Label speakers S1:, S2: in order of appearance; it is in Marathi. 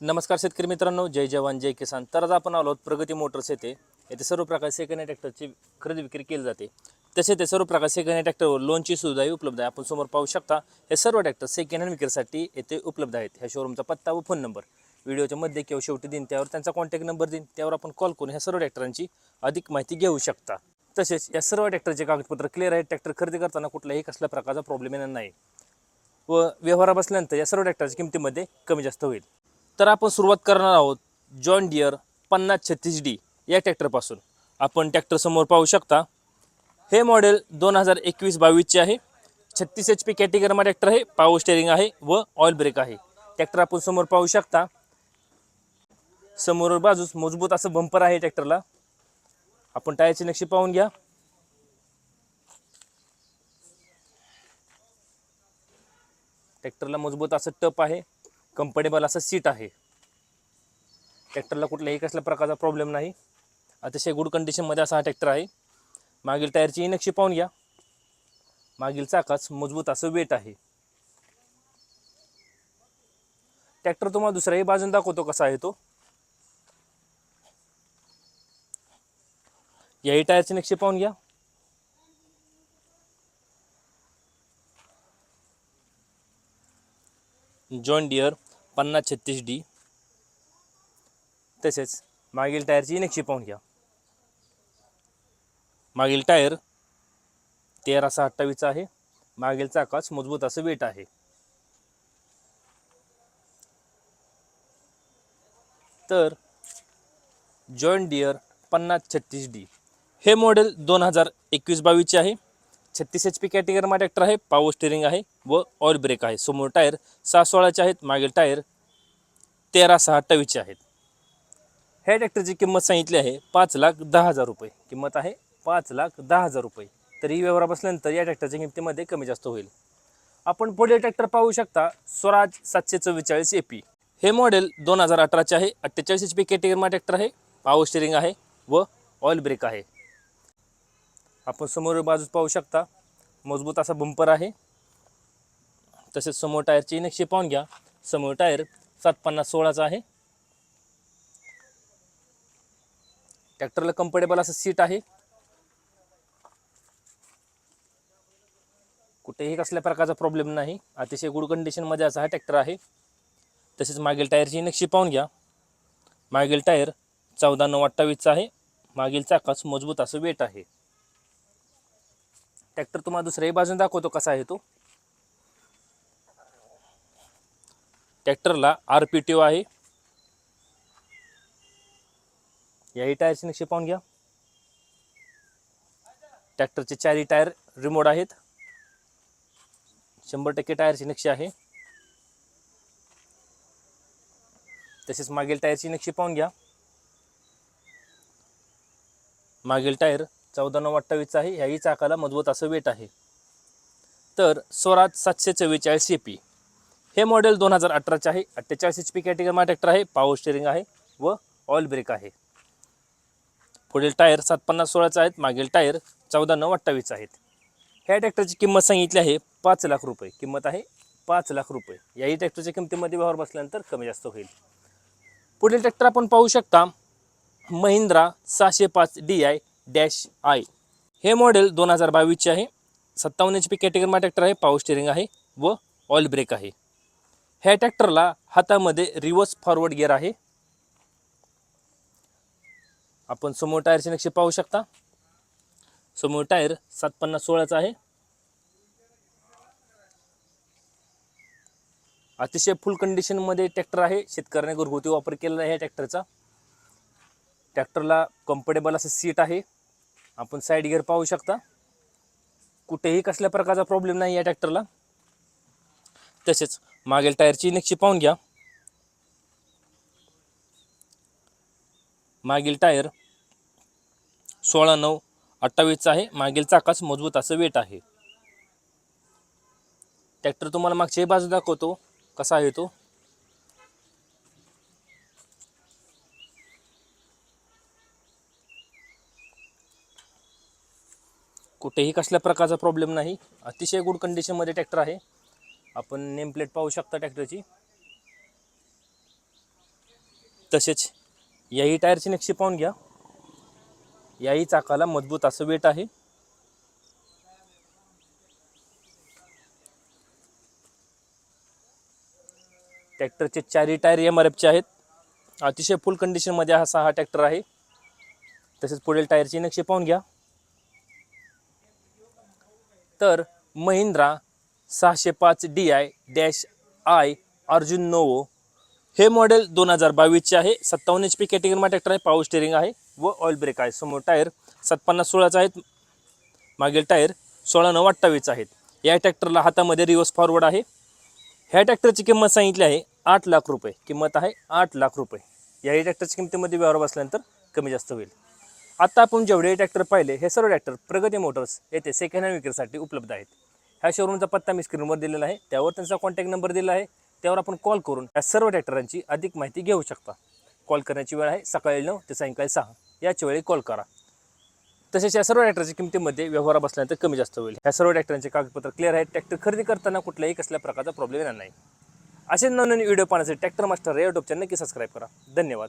S1: नमस्कार शेतकरी मित्रांनो जय जवान जय किसान. तर आज आपण आलो प्रगती मोटर्स येथे. येथे सर्व प्रकार सेकंड ट्रॅक्टरची खरेदी विक्री केली जाते. तसे ते सर्व प्रकार सेकंड हँड ट्रॅक्टरवर लोनची सुविधाही उपलब्ध आहे. आपण समोर पाहू शकता हे सर्व ट्रॅक्टर सेकंड हँड विक्रीसाठी येथे उपलब्ध आहेत. ह्या शोरूमचा पत्ता व फोन नंबर व्हिडिओच्या मध्ये किंवा शेवटी देईन त्यावर त्यांचा कॉन्टॅक्ट नंबर देईन. त्यावर आपण कॉल करून ह्या सर्व ट्रॅक्टरांची अधिक माहिती घेऊ शकता. तसेच या सर्व ट्रॅक्टरचे कागदपत्र क्लिअर आहेत. ट्रॅक्टर खरेदी करताना कुठल्याही कसल्या प्रकारचा प्रॉब्लेम येणार नाही. व व्यवहारा बसल्यानंतर या सर्व ट्रॅक्टरच्या किमतीमध्ये कमी जास्त होईल. तर आपण सुरुवात करणार आहोत जॉन डियर पन्नास छत्तीस डी या ट्रॅक्टरपासून आपण ट्रॅक्टरसमोर पाहू शकता हे मॉडेल दोन हजार एकवीस बावीसचे आहे. छत्तीस एच पी कॅटेगरीमा ट्रॅक्टर आहे पावर स्टेअरिंग आहे व ऑइल ब्रेक आहे. ट्रॅक्टर आपण समोर पाहू शकता. समोर बाजूस मजबूत असं बंपर आहे ट्रॅक्टरला आपण टायरची नक्षी पाहून घ्या. ट्रॅक्टरला मजबूत असं टप आहे. कम्फर्टेबल असं सीट आहे. ट्रॅक्टरला कुठल्याही कसल्या प्रकारचा प्रॉब्लेम नाही. अतिशय गुड कंडिशनमध्ये असा हा ट्रॅक्टर आहे. मागील टायरची नक्षी पाहून घ्या. मागील चाकाच मजबूत असं वेट आहे. ट्रॅक्टर तुम्हाला दुसऱ्याही बाजून दाखवतो कसा आहे तो. याही टायरची नक्षी पाहून घ्या. जॉन डिअर पन्नास छत्तीस डी. तसेच मागील टायरची नक्षी पाहून घ्या. मागील टायर तेरा सहा अठ्ठावीसचा आहे. मागील चाकाच मजबूत असं वेट आहे. तर जॉईंट डिअर पन्नास छत्तीस डी. हे मॉडेल दोन हजार एकवीस बावीसचे आहे. छत्तीस एच पी कॅटेगरीमध्ये ट्रॅक्टर आहे पावर स्टेअरिंग आहे व ऑइल ब्रेक आहे. समोर टायर सहा सोळाचे आहेत मागील टायर तेरा सहा अठ्ठावीसचे आहेत. ह्या ट्रॅक्टरची किंमत सांगितली आहे पाच लाख दहा हजार रुपये. किंमत आहे पाच लाख दहा हजार रुपये. तर ही व्यवहार बसल्यानंतर या ट्रॅक्टरच्या किमतीमध्ये कमी जास्त होईल. आपण पुढे ट्रॅक्टर पाहू शकता स्वराज सातशे चव्वेचाळीस ए पी हे मॉडेल दोन हजार अठराचे आहे अठ्ठेचाळीस एच पी कॅटेगरीमध्ये ट्रॅक्टर आहे पावर स्टेअरिंग आहे व ऑइल ब्रेक आहे. आपण समोर बाजूस पाहू शकता. मजबूत असा बंपर आहे. तसेच समोर टायरची नक्षी पाहून घ्या. समोर टायर सात पन्नास सोळाचा आहे. ट्रॅक्टरला कम्फर्टेबल असं सीट आहे. कुठेही कसल्या प्रकारचा प्रॉब्लेम नाही. अतिशय गुड कंडिशनमध्ये असा हा ट्रॅक्टर आहे. तसेच मागील टायरची नक्षी पाहून घ्या. मागील टायर चौदा नऊ अठ्ठावीसचा आहे. मागील चाकाच मजबूत असं वेट आहे. ट्रॅक्टर तुम्हाला दुसऱ्याही बाजून दाखवतो कसा आहे तो. ट्रॅक्टरला आर पी टी ओ आहे. याही टायरची नक्षी पाहून घ्या. ट्रॅक्टरचे चारही टायर रिमोट आहेत. शंभर टक्के टायरची नक्षी आहे. तसेच मागील टायरची नक्षी पाहून घ्या. मागील टायर चौदा नऊ अठ्ठावीसचा आहे ह्याही चाकाला मजबूत असं वेट आहे. तर स्वराज सातशे चव्वेचाळीस ए पी. हे मॉडेल दोन हजार अठराचे आहे अठ्ठेचाळीस एच पी कॅटेगरीमा ट्रॅक्टर आहे पॉवर स्टेअरिंग आहे व ऑइल ब्रेक आहे. पुढील टायर सात पन्नास सोळाचे आहेत मागील टायर चौदा नऊ अठ्ठावीस आहेत. ह्या ट्रॅक्टरची किंमत सांगितली आहे पाच लाख रुपये. किंमत आहे पाच लाख रुपये. याही ट्रॅक्टरच्या किमतीमध्ये व्यवहार बसल्यानंतर कमी जास्त होईल. पुढील ट्रॅक्टर आपण पाहू शकता महिंद्रा सहाशे पाच डी आय डॅश आय. हे मॉडेल दोन हजार बावीसचे आहे. सत्तावन्न एच पी कॅटेगरीमा ट्रॅक्टर आहे. पावर स्टेअरिंग आहे व ऑइल ब्रेक आहे. ह्या ट्रॅक्टरला हातामध्ये रिव्हर्स फॉरवर्ड गिअर आहे. आपण समोर टायरचे नक्षी पाहू शकता. समोर टायर सात पन्नास सोळाचा आहे. अतिशय फुल कंडिशनमध्ये ट्रॅक्टर आहे. शेतकऱ्याने घरगुती वापर केलेला आहे ह्या ट्रॅक्टरचा ट्रॅक्टरला कम्फर्टेबल असं सीट आहे. आपण साईड गिअर पाहू शकता. कुठेही कसल्या प्रकारचा प्रॉब्लेम नाही या ट्रॅक्टरला तसेच मागील टायरची नक्षी पाहून घ्या. मागील टायर सोळा नऊ अठ्ठावीसचा आहे. मागील चाकाच मजबूत असं वेट आहे. ट्रॅक्टर तुम्हाला मागच्याही बाजू दाखवतो कसा आहे तो. कुठेही कसल्या प्रकारचा प्रॉब्लेम नाही. अतिशय गुड कंडिशनमध्ये ट्रॅक्टर आहे. आपण नेम प्लेट पाहू शकता ट्रॅक्टरची तसेच याही टायरची नक्षी पाहून घ्या. याही चाकाला मजबूत असं वेट आहे. ट्रॅक्टरचे चारही टायर एम आर एफचे आहेत. अतिशय फुल कंडिशनमध्ये असा हा ट्रॅक्टर आहे. तसेच पुढील टायरची नक्षी पाहून घ्या. तर महिंद्रा सहाशे पाच D I dash I Arjun Novo हे मॉडेल दोन हजार बावीसचे आहे. सत्तावन्न एच पी कॅटेगरीमध्ये ट्रॅक्टर आहे. पावर स्टेअरिंग आहे व ऑइल ब्रेक आहे. समोर टायर सत्पन्नास सोळाचा आहेत. मागील टायर सोळा नऊ अठ्ठावीस आहेत. या ट्रॅक्टरला हातामध्ये रिवर्स फॉरवर्ड आहे. ह्या ट्रॅक्टरची किंमत सांगितली आहे आठ लाख रुपये. किंमत आहे आठ लाख रुपये. याही ट्रॅक्टरच्या किमतीमध्ये व्यवहार बसल्यानंतर कमी जास्त होईल. आता आपण जेवढे ट्रॅक्टर पाहिले हे सर्व ट्रॅक्टर प्रगती मोटर्स येथे सेकंड हँड विक्रीसाठी उपलब्ध आहेत. ह्या शोरूमचा पत्ता मी स्क्रीनवर दिलेला आहे. त्यावर त्यांचा कॉन्टॅक्ट नंबर दिला आहे. त्यावर आपण कॉल करून या सर्व ट्रॅक्टरांची अधिक माहिती घेऊ शकता. कॉल करण्याची वेळ आहे सकाळी नऊ ते सायंकाळी सहा. याच वेळी कॉल करा. तसेच या सर्व ट्रॅक्टरच्या किमतीमध्ये व्यवहार बसल्यानंतर कमी जास्त होईल. ह्या सर्व ट्रॅक्टरांचे कागदपत्र क्लिअर आहेत. ट्रॅक्टर खरेदी करताना कुठल्याही कसल्या प्रकारचा प्रॉब्लेम येणार नाही. असे नवनवीन व्हिडिओ पाहण्यासाठी ट्रॅक्टर मास्टर या युट्यूब चॅनल नक्की सबस्क्राईब करा. धन्यवाद.